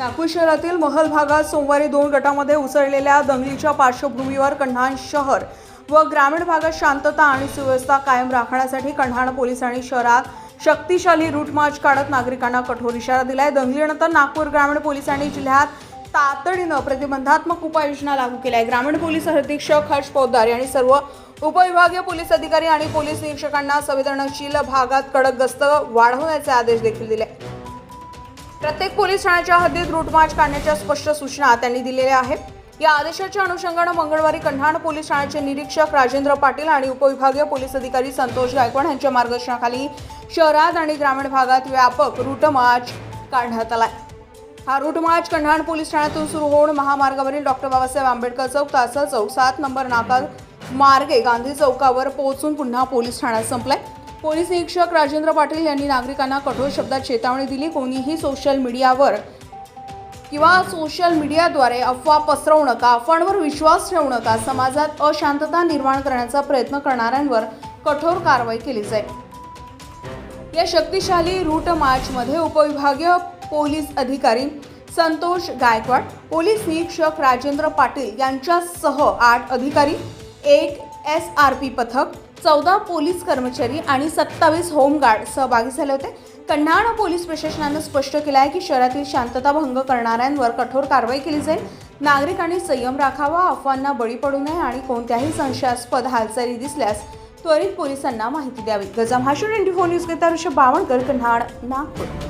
नागपूर शहरातील महल भागात सोमवारी दोन गटामध्ये उसळलेल्या दंगलीच्या पार्श्वभूमीवर कन्हान शहर व ग्रामीण भागात शांतता आणि सुव्यवस्था कायम राखण्यासाठी कन्हाण पोलिसांनी शहरात शक्तिशाली रूट मार्च काढत नागरिकांना कठोर इशारा दिलाय. दंगलीनंतर नागपूर ग्रामीण पोलिसांनी जिल्ह्यात तातडीनं प्रतिबंधात्मक उपाययोजना लागू केल्या. आहे ग्रामीण पोलीस अधीक्षक हर्ष पोद्दार यांनी सर्व उपविभागीय पोलीस अधिकारी आणि पोलीस निरीक्षकांना संवेदनशील भागात कडक गस्त वाढवण्याचे आदेश देखील दिले. प्रत्येक पोलीस ठाण्याच्या हद्दीत रूट मार्च काढण्याच्या स्पष्ट सूचना त्यांनी दिलेल्या आहेत. या आदेशाच्या अनुषंगानं मंगळवारी कन्हाण पोलीस ठाण्याचे निरीक्षक राजेंद्र पाटील आणि उपविभागीय पोलीस अधिकारी संतोष गायकवाड यांच्या मार्गदर्शनाखाली शहरात आणि ग्रामीण भागात व्यापक रूट मार्च काढण्यात आला हा रूट मार्च कन्हाण पोलीस ठाण्यातून सुरू होऊन महामार्गावरील डॉक्टर बाबासाहेब आंबेडकर चौक तासा चौक सात नंबर नाका मार्गे गांधी चौकावर पोहोचून पुन्हा पोलीस ठाण्यात संपलाय. पोलीस निरीक्षक राजेंद्र पाटील यांनी नागरिकांना कठोर शब्दात चेतावणी दिली. कोणीही सोशल मीडियावर किंवा सोशल मीडियाद्वारे अफवा पसरवू नका अफवांवर विश्वास ठेवू नका. समाजात अशांतता निर्माण करण्याचा प्रयत्न करणाऱ्यांवर कठोर कारवाई केली जाईल. या शक्तिशाली रूट मार्चमध्ये उपविभागीय पोलीस अधिकारी संतोष गायकवाड पोलीस निरीक्षक राजेंद्र पाटील यांच्यासह आठ अधिकारी एक एस आर पी पथक चौदा पोलीस कर्मचारी आणि सत्तावीस होमगार्ड सहभागी झाले होते. कन्हाण पोलीस प्रशासनानं स्पष्ट केलं आहे की शहरातील शांतता भंग करणाऱ्यांवर कठोर कारवाई केली जाईल. नागरिकांनी संयम राखावा अफवांना बळी पडू नये आणि कोणत्याही संशयास्पद हालचाली दिसल्यास त्वरित पोलिसांना माहिती द्यावी. गजा भाषण ट्वेंटी फोर न्यूज करिता ऋषभ बावणकर कन्हाड नागपूर.